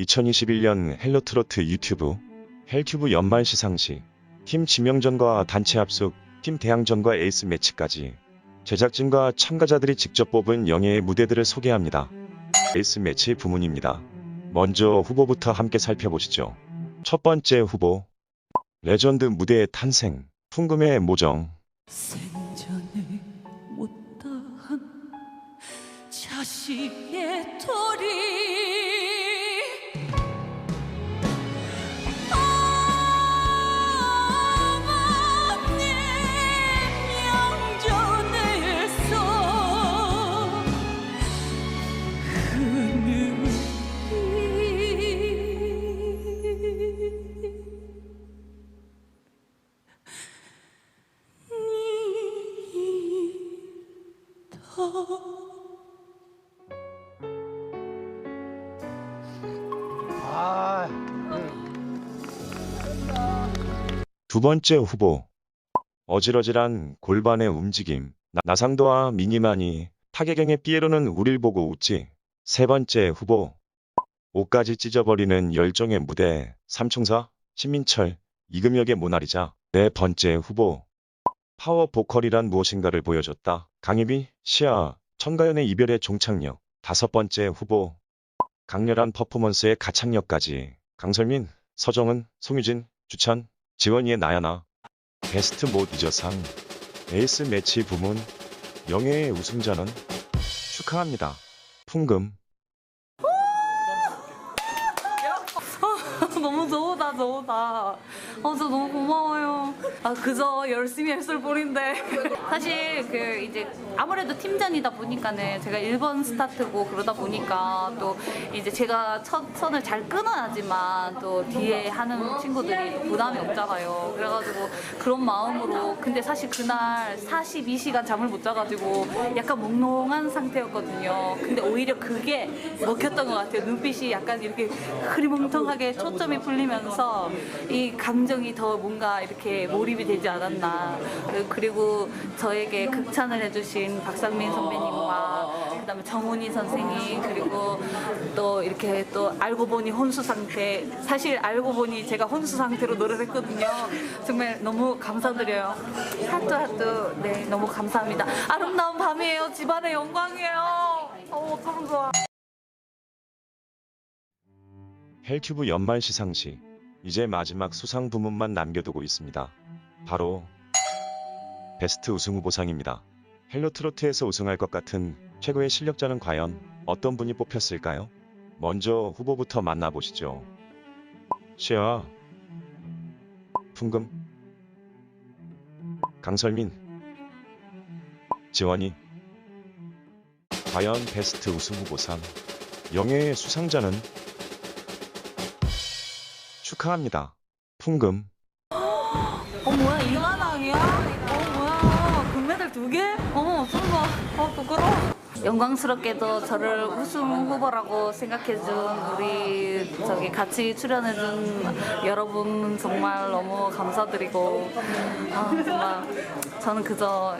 2021년 헬로트로트 유튜브 헬튜브 연말 시상식 팀 지명전과 단체 합숙, 팀 대항전과 에이스 매치까지 제작진과 참가자들이 직접 뽑은 영예의 무대들을 소개합니다. 에이스 매치 부문입니다. 먼저 후보부터 함께 살펴보시죠. 첫 번째 후보 레전드 무대의 탄생 풍금의 모정 생전에 못다한 자식의 돌이 두 번째 후보. 어질어질한 골반의 움직임. 나- 나상도와 미니만이 타계경의 삐에로는 우릴 보고 웃지. 세 번째 후보. 옷까지 찢어버리는 열정의 무대. 삼총사 신민철 이금혁의 모나리자. 네 번째 후보 파워 보컬이란 무엇인가를 보여줬다. 강희비 시아 천가연의 이별의 종착역 다섯 번째 후보. 강렬한 퍼포먼스의 가창력까지. 강설민 서정은 송유진 주찬 지원이의 나야나. 베스트 못 잊어상. 에이스 매치 부문. 영예의 우승자는 축하합니다. 풍금 너무 좋다 좋다. 어, 저 너무 고마워요. 아 그저 열심히 했을 뿐인데. 사실 그 이제 아무래도 팀전이다 보니까는 제가 1번 스타트고 그러다 보니까 또 이제 제가 첫 선을 잘 끊어야지만 또 뒤에 하는 친구들이 또 부담이 없잖아요. 그래가지고 그런 마음으로 근데 사실 그날 42시간 잠을 못 자가지고 약간 몽롱한 상태였거든요. 근데 오히려 그게 먹혔던 것 같아요. 눈빛이 약간 이렇게 흐리멍텅하게 초점이 풀리면서 이 감정이 더 뭔가 이렇게 몰입이 되지 않았나. 그리고 저에게 극찬을 해주신 박상민 선배님과 그다음에 정훈이 선생님 그리고 또 이렇게 또 알고 보니 혼수 상태. 사실 알고 보니 제가 혼수 상태로 노래를 했거든요. 정말 너무 감사드려요. 하트 하트 네 너무 감사합니다. 아름다운 밤이에요. 집안의 영광이에요. 어 너무 좋아 헬튜브 연말 시상식 이제 마지막 수상 부문만 남겨두고 있습니다. 바로 베스트 우승 후보상입니다. 헬로트로트에서 우승할 것 같은 최고의 실력자는 과연 어떤 분이 뽑혔을까요? 먼저 후보부터 만나보시죠. 시아 풍금 강설민 지원이 과연 베스트 우승 후보상 영예의 수상자는 축하합니다. 풍금 어 뭐야 이만왕이야? 어 뭐야 금메달 두 개? 어머 설마 어 부끄러워 영광스럽게도 저를 우승 후보라고 생각해준 우리 저기 같이 출연해준 여러분 정말 너무 감사드리고 아 정말 저는 그저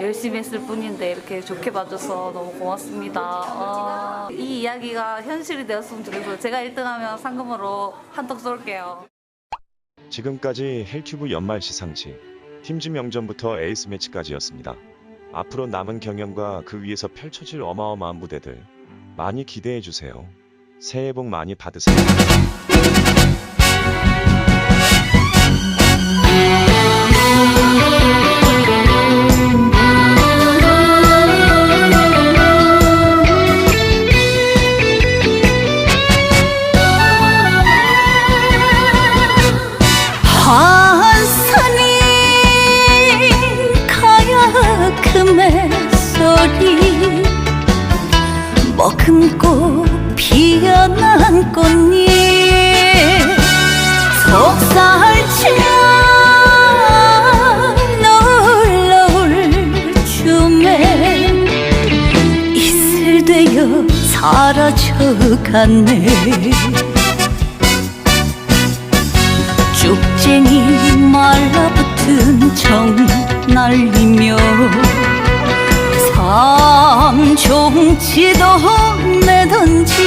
열심히 했을 뿐인데 이렇게 좋게 봐줘서 너무 고맙습니다. 아, 이 이야기가 현실이 되었으면 좋겠어요. 제가 1등하면 상금으로 한턱 쏠게요. 지금까지 헬튜브 연말 시상식 팀즈 명전부터 에이스 매치까지였습니다. 앞으로 남은 경연과 그 위에서 펼쳐질 어마어마한 무대들 많이 기대해 주세요. 새해 복 많이 받으세요. 머금고 피어난 꽃잎 노을 노을 춤에 이슬 사라져갔네 한 종치도 내던진